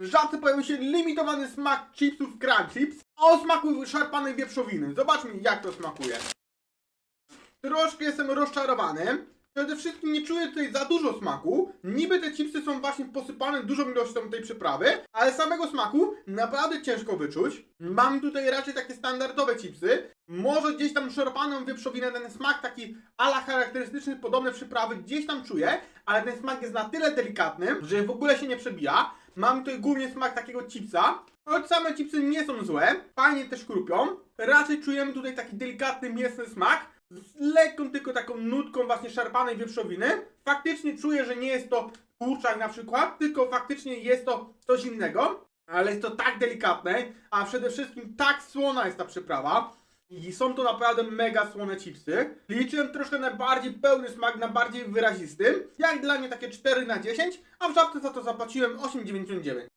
W żabce pojawił się limitowany smak chipsów Crunch Chips o smaku szarpanej wieprzowiny. Zobaczmy jak to smakuje. Troszkę jestem rozczarowany. Przede wszystkim nie czuję tutaj za dużo smaku. Niby te chipsy są właśnie posypane dużą ilością tej przyprawy, ale samego smaku naprawdę ciężko wyczuć. Mam tutaj raczej takie standardowe chipsy. Może gdzieś tam szarpaną wieprzowinę, ten smak taki ala charakterystyczny, podobne przyprawy gdzieś tam czuję, ale ten smak jest na tyle delikatny, że w ogóle się nie przebija. Mam tutaj głównie smak takiego chipsa. Choć same chipsy nie są złe, fajnie też krupią. Raczej czujemy tutaj taki delikatny mięsny smak z lekką tylko taką nutką właśnie szarpanej wieprzowiny. Faktycznie czuję, że nie jest to kurczak na przykład, tylko faktycznie jest to coś innego. Ale jest to tak delikatne, a przede wszystkim tak słona jest ta przyprawa. I są to naprawdę mega słone chipsy. Liczyłem troszkę na bardziej pełny smak, na bardziej wyrazisty. Jak dla mnie takie 4 na 10, a w żabce za to zapłaciłem 8,99.